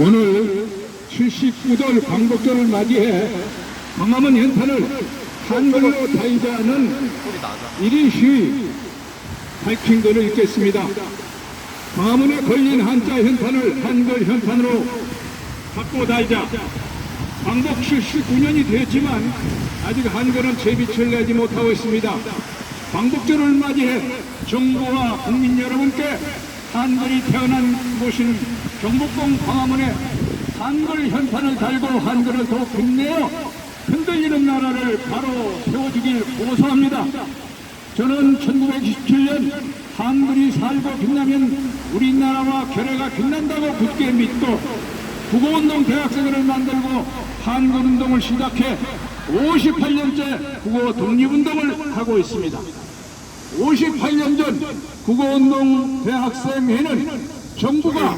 오늘 79돌 광복절을 맞이해 광화문 현판을 한글로 달자는 1인 시위 하이킹도를 읽겠습니다. 광화문에 걸린 한자 현판을 한글 현판으로 바꿔 달자. 광복 79년이 되었지만 아직 한글은 제 빛을 내지 못하고 있습니다. 광복절을 맞이해 정부와 국민 여러분께 한글이 태어난 곳인 경복궁 광화문에 한글 현판을 달고 한글을 더욱 빛내어 흔들리는 나라를 바로 세워주길 고소합니다. 저는 1927년 한글이 살고 빛나면 우리나라와 결애가 빛난다고 굳게 믿고 국어운동 대학생을 만들고 한글운동을 시작해 58년째 국어 독립운동을 하고 있습니다. 58년 전 국어운동 대학생 회는 정부가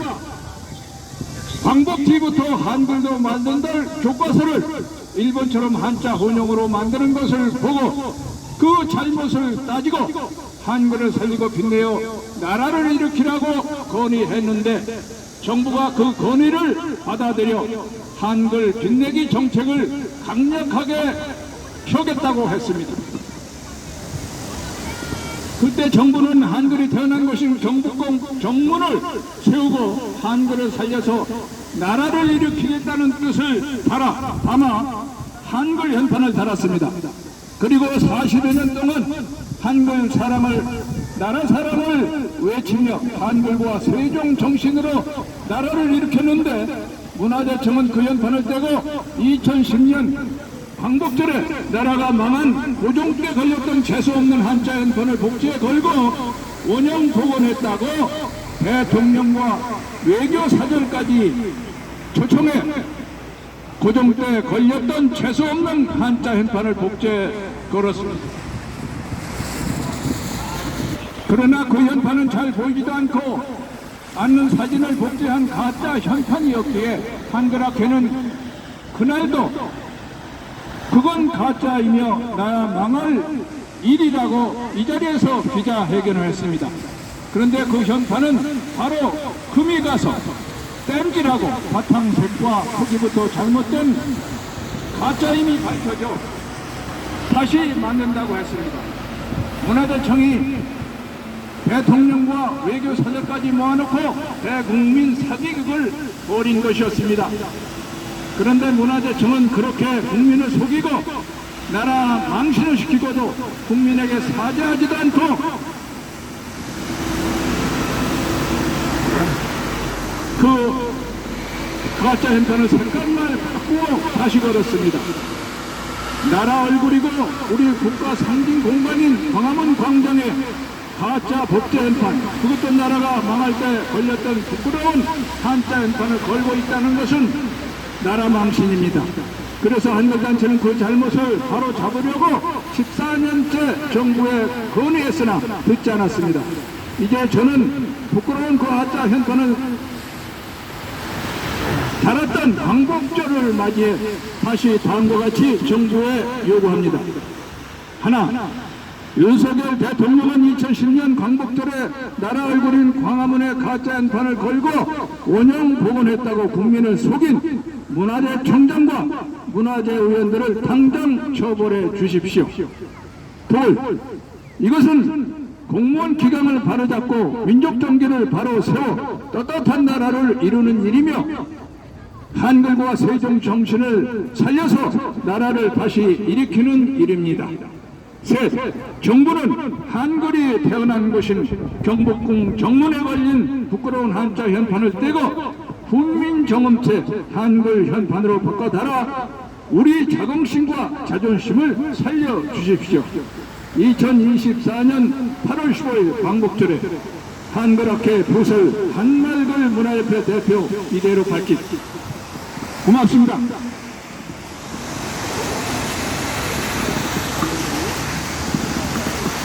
광복티부터 한글도 만든들 교과서를 일본처럼 한자 혼용으로 만드는 것을 보고 그 잘못을 따지고 한글을 살리고 빛내어 나라를 일으키라고 건의했는데 정부가 그 건의를 받아들여 한글 빛내기 정책을 강력하게 펴겠다고 했습니다. 그때 정부는 한글이 태어난 곳인 경북공 정문을 세우고 한글을 살려서 나라를 일으키겠다는 뜻을 달아 담아 한글 현판을 달았습니다. 그리고 40여 년 동안 한글 사람을 나라 사랑을 외치며 한글과 세종 정신으로 나라를 일으켰는데 문화재청은 그 현판을 떼고 2010년 광복절에 나라가 망한 고종 때 걸렸던 재수없는 한자 현판을 복지에 걸고 원형 복원했다고 대통령과 외교 사절까지 초청해 고종 때 걸렸던 재수없는 한자 현판을 복제에 걸었습니다. 그러나 그 현판은 잘 보이지도 않고 않는 사진을 복제한 가짜 현판이었기에 한글학회는 그날도 그건 가짜이며 나라 망할 일이라고 이 자리에서 기자회견을 했습니다. 그런데 그 현판은 바로 금이 가서 땜질하고 바탕색과 크기부터 잘못된 가짜임이 밝혀져 다시 만든다고 했습니다. 문화재청이 대통령과 외교 사절까지 모아놓고 대국민 사기극을 벌인 것이었습니다. 그런데 문화재청은 그렇게 국민을 속이고 나라 망신을 시키고도 국민에게 사죄하지도 않고 그 가짜 현판을 색깔만 바꾸어 다시 걸었습니다. 나라 얼굴이고 우리 국가 상징 공간인 광화문 광장에 가짜 법제 현판 그것도 나라가 망할 때 걸렸던 부끄러운 한자 현판을 걸고 있다는 것은 나라 망신입니다. 그래서 한글단체는 그 잘못을 바로 잡으려고 14년째 정부에 건의했으나 듣지 않았습니다. 이제 저는 부끄러운 그 가짜 현판을 달았던 광복절을 맞이해 다시 다음과 같이 정부에 요구합니다. 하나, 윤석열 대통령은 2010년 광복절에 나라 얼굴인 광화문에 가짜 한판을 걸고 원형 복원했다고 국민을 속인 문화재 청장과 문화재 의원들을 당장 처벌해 주십시오. 둘, 이것은 공무원 기강을 바로잡고 민족 정기를 바로 세워 떳떳한 나라를 이루는 일이며 한글과 세종 정신을 살려서 나라를 다시 일으키는 일입니다. 셋, 정부는 한글이 태어난 곳인 경복궁 정문에 걸린 부끄러운 한자 현판을 떼고 국민정음체 한글 현판으로 바꿔 달아 우리 자긍심과 자존심을 살려주십시오. 2024년 8월 15일 광복절에 한글학회 부설 한말글 문화협회 대표 이대로 밝힌 고맙습니다.